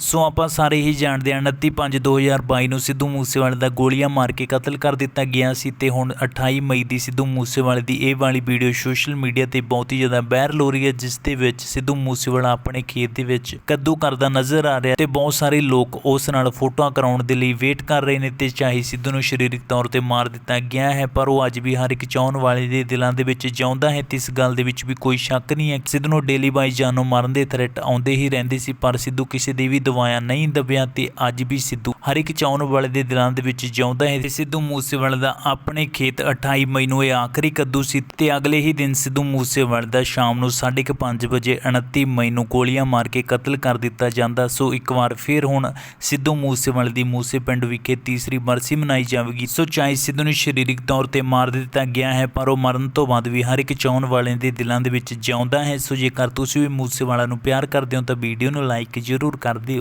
ਸੋ ਆਪਾਂ ਸਾਰੇ ਹੀ ਜਾਣਦੇ ਹਾਂ 29/5/2022 ਨੂੰ ਸਿੱਧੂ ਮੂਸੇਵਾਲੇ ਦਾ ਗੋਲੀਆਂ ਮਾਰ ਕੇ ਕਤਲ ਕਰ ਦਿੱਤਾ ਗਿਆ ਸੀ ਤੇ ਹੁਣ 28 ਮਈ ਦੀ ਸਿੱਧੂ ਮੂਸੇਵਾਲੇ ਦੀ ਇਹ ਵਾਲੀ ਵੀਡੀਓ ਸੋਸ਼ਲ ਮੀਡੀਆ ਤੇ ਬਹੁਤ ਹੀ ਜ਼ਿਆਦਾ ਵਾਇਰਲ ਹੋ ਰਹੀ ਹੈ, ਜਿਸ ਦੇ ਵਿੱਚ ਸਿੱਧੂ ਮੂਸੇਵਾਲਾ ਆਪਣੇ ਖੇਤ ਦੇ ਵਿੱਚ ਕੱਦੂ ਕਰਦਾ ਨਜ਼ਰ ਆ ਰਿਹਾ ਤੇ ਬਹੁਤ ਸਾਰੇ ਲੋਕ ਉਸ ਨਾਲ ਫੋਟੋਆਂ ਕਰਾਉਣ ਦੇ ਲਈ ਵੇਟ ਕਰ ਰਹੇ ਨੇ ਤੇ ਚਾਹੇ ਸਿੱਧੂ ਨੂੰ ਸਰੀਰਕ ਤੌਰ ਤੇ ਮਾਰ ਦਿੱਤਾ ਗਿਆ ਹੈ, ਪਰ ਉਹ ਅੱਜ ਵੀ ਹਰ ਇੱਕ ਚਾਹਣ ਵਾਲੇ ਦੇ ਦਿਲਾਂ ਦੇ ਵਿੱਚ ਜਿਉਂਦਾ ਹੈ ਤੇ ਇਸ ਗੱਲ ਦੇ ਵਿੱਚ ਵੀ ਕੋਈ ਸ਼ੱਕ ਨਹੀਂ ਹੈ। ਸਿੱਧੂ ਨੂੰ ਡੇਲੀ ਬਾਈ ਜਾਨੋਂ ਮਾਰਨ ਦੇ ਥ੍ਰੈਟ ਆਉਂਦੇ ਹੀ ਰਹਿੰਦੇ ਸੀ, ਪਰ ਸਿੱਧੂ ਕਿਸੇ ਦੀ ਵੀ ਦਵਾਇਆ ਨਹੀਂ ਦਬਿਆ ਤੇ ਅੱਜ ਵੀ ਸਿੱਧੂ ਹਰ ਇੱਕ ਚਾਹਣ ਵਾਲੇ ਦੇ ਦਿਲਾਂ ਦੇ ਵਿੱਚ ਜਿਉਂਦਾ ਹੈ ਤੇ ਸਿੱਧੂ ਮੂਸੇਵਾਲੇ ਦਾ ਆਪਣੇ ਖੇਤ 28 ਮਈ ਨੂੰ ਇਹ ਆਖਰੀ ਕੱਦੂ ਸੀ ਤੇ ਅਗਲੇ ਹੀ ਦਿਨ ਸਿੱਧੂ ਮੂਸੇਵਾਲੇ ਦਾ ਸ਼ਾਮ ਨੂੰ 5:30 ਵਜੇ 29 ਮਈ ਨੂੰ ਗੋਲੀਆਂ ਮਾਰ ਕੇ ਕਤਲ ਕਰ ਦਿੱਤਾ ਜਾਂਦਾ, ਸੋ ਇੱਕ ਵਾਰ ਫਿਰ ਹੁਣ ਸਿੱਧੂ ਮੂਸੇਵਾਲੇ ਦੀ ਮੂਸੇ ਪਿੰਡ ਵਿਖੇ ਤੀਸਰੀ ਬਰਸੀ ਮਨਾਈ ਜਾਵੇਗੀ। ਸੋ ਚਾਹੇ ਸਿੱਧੂ ਨੂੰ ਸਰੀਰਕ ਤੌਰ ਤੇ ਮਾਰ ਦਿੱਤਾ ਗਿਆ ਹੈ, ਪਰ ਉਹ ਮਰਨ ਤੋਂ ਬਾਅਦ ਵੀ ਹਰ ਇੱਕ ਚਾਹਣ ਵਾਲੇ ਦੇ ਦਿਲਾਂ ਦੇ ਵਿੱਚ ਜਿਉਂਦਾ ਹੈ। ਸੋ ਜੇਕਰ ਤੁਸੀਂ ਵੀ ਮੂਸੇਵਾਲਾ ਨੂੰ ਪਿਆਰ ਕਰਦੇ ਹੋ ਤਾਂ ਵੀਡੀਓ ਨੂੰ ਲਾਈਕ ਜ਼ਰੂਰ ਕਰ ਦਿਓ।